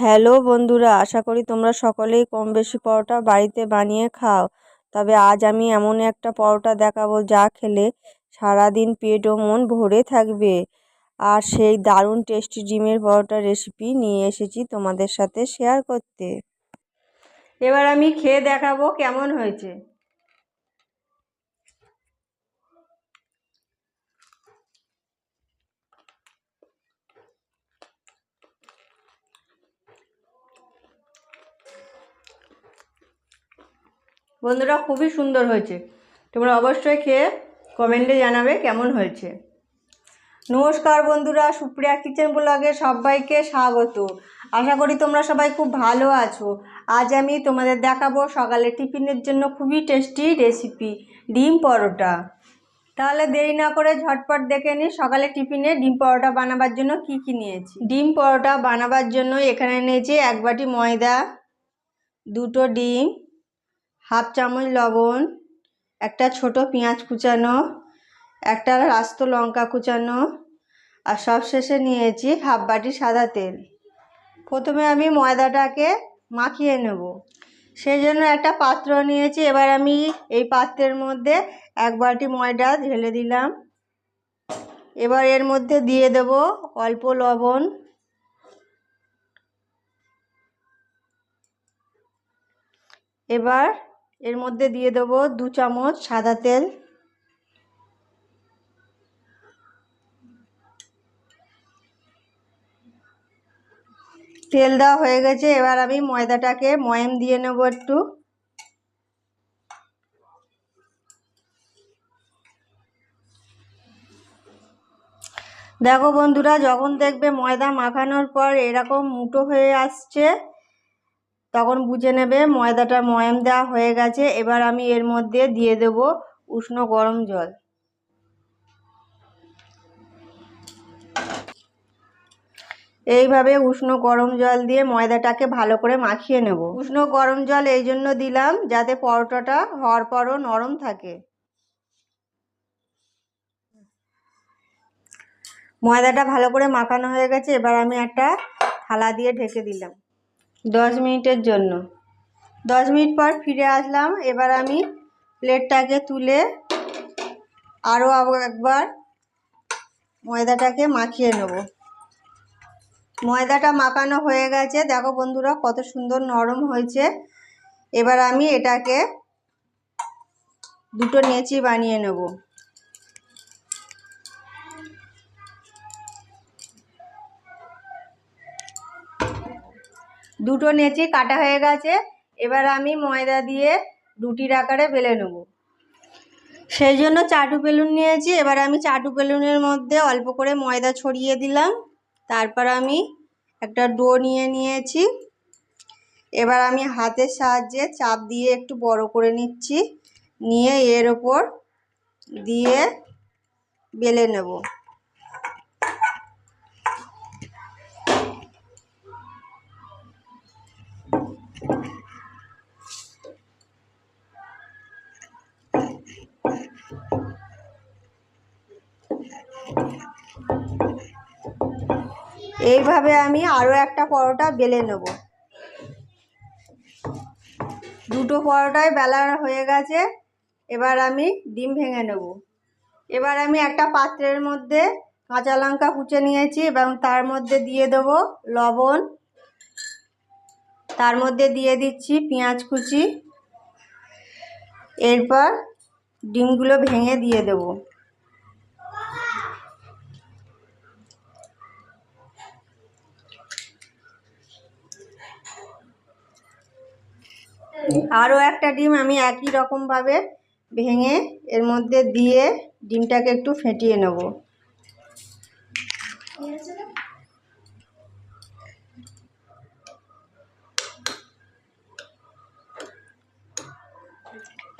Hello বন্ধুরা, আশা করি তোমরা সকলেই কম বেশি পরোটা বাড়িতে বানিয়ে খাও। তবে আজ আমি এমন একটা পরোটা দেখাবো যা খেলে সারাদিন পেট ও মন ভরে থাকবে। আর সেই দারুণ টেস্টি ডিমের পরোটা রেসিপি নিয়ে এসেছি তোমাদের সাথে শেয়ার করতে। এবার আমি খেয়ে দেখাবো কেমন হয়েছে। বন্ধুরা, খুবই সুন্দর হয়েছে। তোমরা অবশ্যই খেয়ে কমেন্টে জানাবে কেমন হয়েছে। নমস্কার বন্ধুরা, সুপ্রিয়া কিচেন ব্লগে সবাইকে স্বাগত। আশা করি তোমরা সবাই খুব ভালো আছো। আজ আমি তোমাদের দেখাবো সকালে টিফিনের জন্য খুবই টেস্টি রেসিপি, ডিম পরোটা। তাহলে দেরি না করে ঝটপট দেখে নিই সকালে টিফিনে ডিম পরোটা বানাবার জন্য কি কি নিয়েছি। ডিম পরোটা বানাবার জন্য এখানে নিয়েছি এক বাটি ময়দা, দুটো ডিম হাফ চামচ লবণ, একটা ছোট পেঁয়াজ কুচানো, একটা রাস্ত লঙ্কা কুচানো, আর সব শেষে নিয়েছি হাফ বাটি সাদা তেল। প্রথমে আমি ময়দাটাকে মাখিয়ে নেব। সেই জন্য একটা পাত্র নিয়েছি, এবার আমি এই পাত্রের মধ্যে এক বাটি ময়দা ঢেলে দিলাম। এবার এর মধ্যে দিয়ে দেব অল্প লবণ। এবার এর মধ্যে দিয়ে দেবো দু চামচ সাদা তেল। তেল দেওয়া হয়ে গেছে, এবার আমি ময়দাটাকে ময়াম দিয়ে নেব একটু। দেখো বন্ধুরা, যখন দেখবে ময়দা মাখানোর পর এরকম মুটো হয়ে আসছে তখন বুঝে নেবে ময়দাটা ময়াম দেওয়া হয়ে গেছে। এবার আমি এর মধ্যে দিয়ে দেব উষ্ণ গরম জল। এইভাবে উষ্ণ গরম জল দিয়ে ময়দাটাকে ভালো করে মাখিয়ে নেব। উষ্ণ গরম জল এই জন্য দিলাম যাতে পরোটাটা হওয়ার পরও নরম থাকে। ময়দাটা ভালো করে মাখানো হয়ে গেছে। এবার আমি একটা থালা দিয়ে ঢেকে দিলাম। দশ মিনিটের জন্য। দশ মিনিট পর ফিরে আসলাম। এবার আমি প্লেটটাকে তুলে আরও একবার ময়দাটাকে মাখিয়ে নেব। ময়দাটা মাখানো হয়ে গেছে। দেখো বন্ধুরা, কত সুন্দর নরম হয়েছে। এবার আমি এটাকে দুটো নেচি বানিয়ে নেব। দুটো নেচি কাটা হয়ে গেছে। এবার আমি ময়দা দিয়ে রুটির আকারে বেলে নেব। সেই জন্য চাটু বেলুন নিয়েছি। এবার আমি চাটু বেলুনের মধ্যে অল্প করে ময়দা ছড়িয়ে দিলাম। তারপর আমি একটা ডো নিয়ে নিয়েছি। এবার আমি হাতের সাহায্যে চাপ দিয়ে একটু বড় করে নিচ্ছি। নিয়ে এর ওপর দিয়ে বেলে নেব। এইভাবে আমি আরও একটা পরোটা বেলে নেব। দুটো পরোটাই বেলা হয়ে গেছে, এবার আমি ডিম ভেঙে নেব। এবার আমি একটা পাত্রের মধ্যে কাঁচা লঙ্কা কুচে নিয়েছি এবং তার মধ্যে দিয়ে দেব লবণ। তার মধ্যে দিয়ে দিচ্ছি পেঁয়াজ কুচি। এরপর ডিমগুলো ভেঙে দিয়ে দেবো। আরও একটা ডিম আমি একই রকমভাবে ভেঙে এর মধ্যে দিয়ে ডিমটাকে একটু ফেটিয়ে নেব।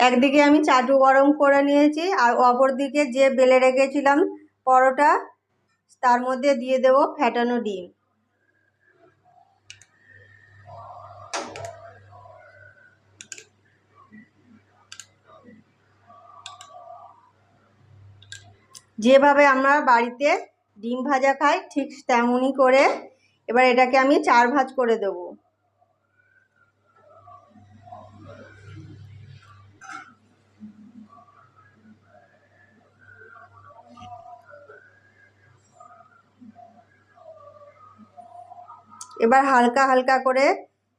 একদিকে আমি চাটু গরম করে নিয়েছি আর অপর দিকে যে বেলে রেখেছিলাম পরোটা, তার মধ্যে দিয়ে দেব ফ্যাটানো ডিম। যেভাবে আমরা বাড়িতে ডিম ভাজা খাই, ঠিক তেমনই করে এবার এটাকে আমি চার ভাজ করে দেবো। এবার হালকা হালকা করে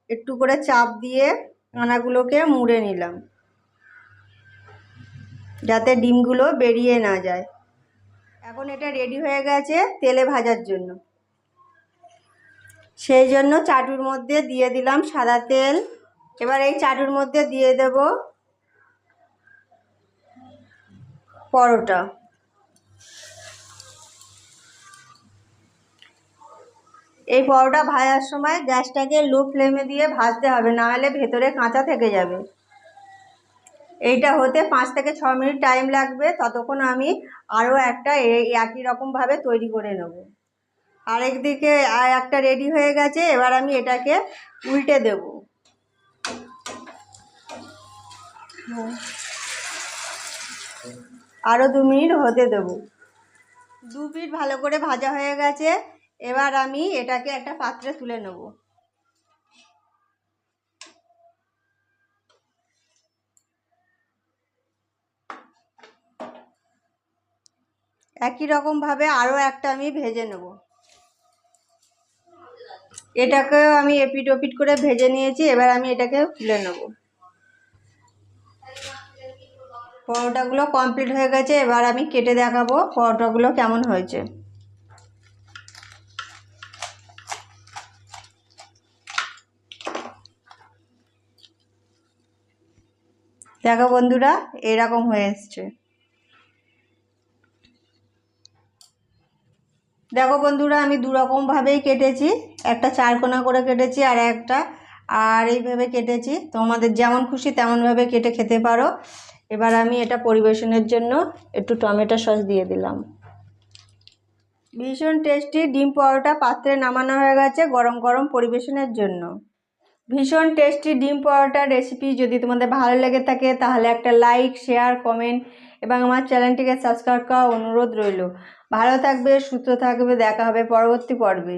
একটু করে চাপ দিয়ে আনাগুলোকে মুড়ে নিলাম, যাতে ডিমগুলো বেরিয়ে না যায়। এখন এটা রেডি হয়ে গেছে তেলে ভাজার জন্য। সেই জন্য চাটুর মধ্যে দিয়ে দিলাম সাদা তেল। এবার এই চাটুর মধ্যে দিয়ে দেব পরোটা। এই পরোটা ভাজার সময় গ্যাসটাকে লো ফ্লেমে দিয়ে ভাজতে হবে নাহলে ভেতরে কাঁচা থেকে যাবে। এইটা হতে পাঁচ থেকে ছ মিনিট টাইম লাগবে, ততক্ষণ আমি আরও একটা একই রকমভাবে তৈরি করে নেব। আরেকদিকে আর একটা রেডি হয়ে গেছে, এবার আমি এটাকে উল্টে দেব। আরও দু মিনিট হতে দেবো। দু মিনিট ভালো করে ভাজা হয়ে গেছে, এবার আমি এটাকে একটা পাত্রে তুলে নেব। একই রকমভাবে আরও একটা আমি ভেজে নেব। এটাকেও আমি এপিট ওপিট করে ভেজে নিয়েছি, এবার আমি এটাকে তুলে নেব। পরোটাগুলো কমপ্লিট হয়ে গেছে, এবার আমি কেটে দেখাবো পরোটাগুলো কেমন হয়েছে। দেখো বন্ধুরা, এরকম হয়ে এসছে। দেখো বন্ধুরা, আমি দু রকমভাবেই কেটেছি। একটা চারকোনা করে কেটেছি আর একটা, আর এইভাবে কেটেছি। তোমাদের যেমন খুশি তেমনভাবে কেটে খেতে পারো। এবার আমি এটা পরিবেশনের জন্য একটু টমেটো সস দিয়ে দিলাম। ভীষণ টেস্টি ডিম পরোটা পাত্রে নামানো হয়ে গেছে গরম গরম পরিবেশনের জন্য। ভীষণ টেস্টি ডিম পরোটার রেসিপি যদি তোমাদের ভালো লেগে থাকে তাহলে একটা লাইক শেয়ার কমেন্ট এবং আমার চ্যানেলটিকে সাবস্ক্রাইব করার অনুরোধ রইল। ভালো থাকবে, সুস্থ থাকবে, দেখা হবে পরবর্তী পর্বে।